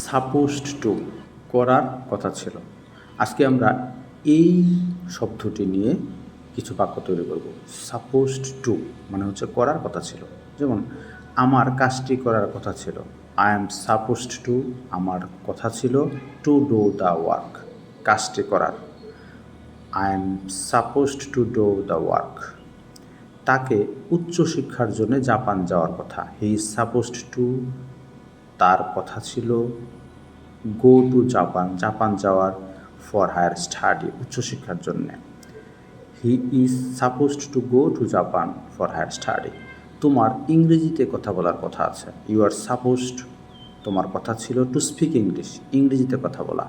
Supposed to করার কথা ছিল। আজকে আমরা এই শব্দটি নিয়ে কিছু বাক্য তৈরি করব। সাপোস্ট টু মানে হচ্ছে করার কথা ছিল। যেমন, আমার কাজটি করার কথা ছিল। আই এম সাপোস্ট টু আমার কথা ছিল টু ডু দ্য ওয়ার্ক কাজটি করার। I am supposed to do the work তাকে উচ্চশিক্ষার জন্য জাপান যাওয়ার কথা। হি ইজ সাপোজড টু তার কথা ছিল গো টু জাপান জাপান যাওয়ার ফর হায়ার স্টাডি উচ্চশিক্ষার জন্য। He is supposed to go to Japan for higher study তোমার ইংরেজিতে কথা বলার কথা আছে। ইউ আর সাপোজড তোমার কথা ছিল টু স্পিক ইংলিশ ইংরেজিতে কথা বলা।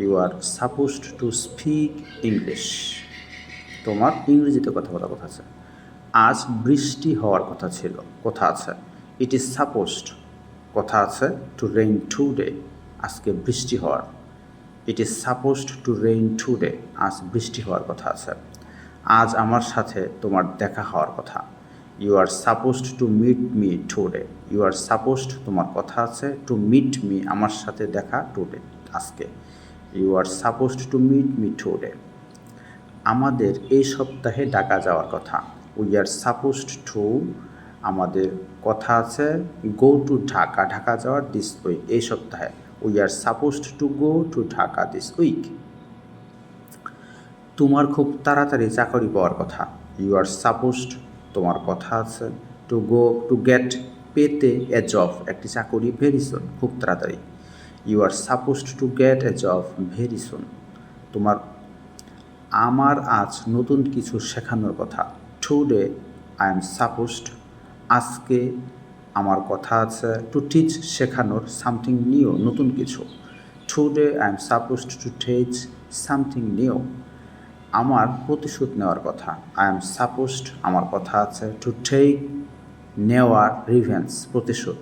You are supposed to speak English তোমার ইংরেজিতে কথা বলার কথা আছে। আজ বৃষ্টি হওয়ার কথা ছিল। কথা আছে। ইট ইজ সাপোজড কথা আছে টু রেইন টু ডে আজকে বৃষ্টি হওয়ার। It is supposed to rain today আজ বৃষ্টি হওয়ার কথা আছে। আজ আমার সাথে তোমার দেখা হওয়ার কথা। You are supposed to meet me today you are supposed তোমার কথা আছে টু মিট মি আমার সাথে দেখা টু ডে আজকে। You are supposed to meet me today আমাদের এই সপ্তাহে ঢাকা যাওয়ার কথা। উই আর সাপোজড টু আমাদের কথা আছে গো টু ঢাকা ঢাকা যাওয়ার দিস উইক এই সপ্তাহে। We are supposed to go to Dhaka this week তোমার খুব তাড়াতাড়ি চাকরি পাওয়ার কথা। ইউ আর সাপোজড তোমার কথা আছে টু গো টু গেট পেতে এ জব একটি চাকরি ভেরি সুন খুব তাড়াতাড়ি। You are supposed to get a job very soon তোমার, আমার আজ নতুন কিছু শেখানোর কথা। টুডে আই এম সাপোজড আজকে আমার কথা আছে টু টিচ শেখানোর সামথিং নিউ নতুন কিছু। Today I am suppose to teach something new আমার প্রতিশোধ নেওয়ার কথা। আই এম সাপোজড আমার কথা আছে টু টেক নেওয়ার রিভেন্স প্রতিশোধ।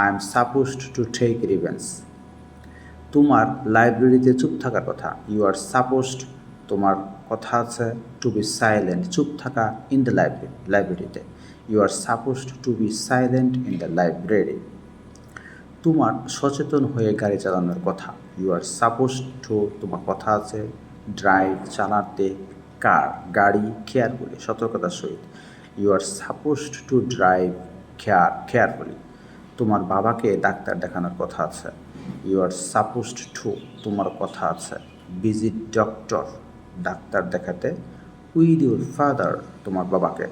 I am supposed to take revenge তোমার লাইব্রেরিতে চুপ থাকার কথা। ইউ আর সাপোজড তোমার কথা আছে টু বি সাইলেন্ট চুপ থাকা ইন দ্য লাইব্রেরি লাইব্রেরিতে you are supposed to be silent in the library তোমার সচেতন হয়ে গাড়ি চালানোর কথা। ইউ আর সাপোজড টু তোমার কথা আছে ড্রাইভ চালাতে কার গাড়ি কেয়ারফুলি সতর্কতার সহিত। You are supposed to drive care carefully তোমার বাবাকে ডাক্তার দেখানোর কথা আছে। ইউ আর সাপোজড টু তোমার কথা আছে। ভিজিট ডক্টর ডাক্তার দেখাতে। উইথ ইউর ফাদার তোমার বাবাকে।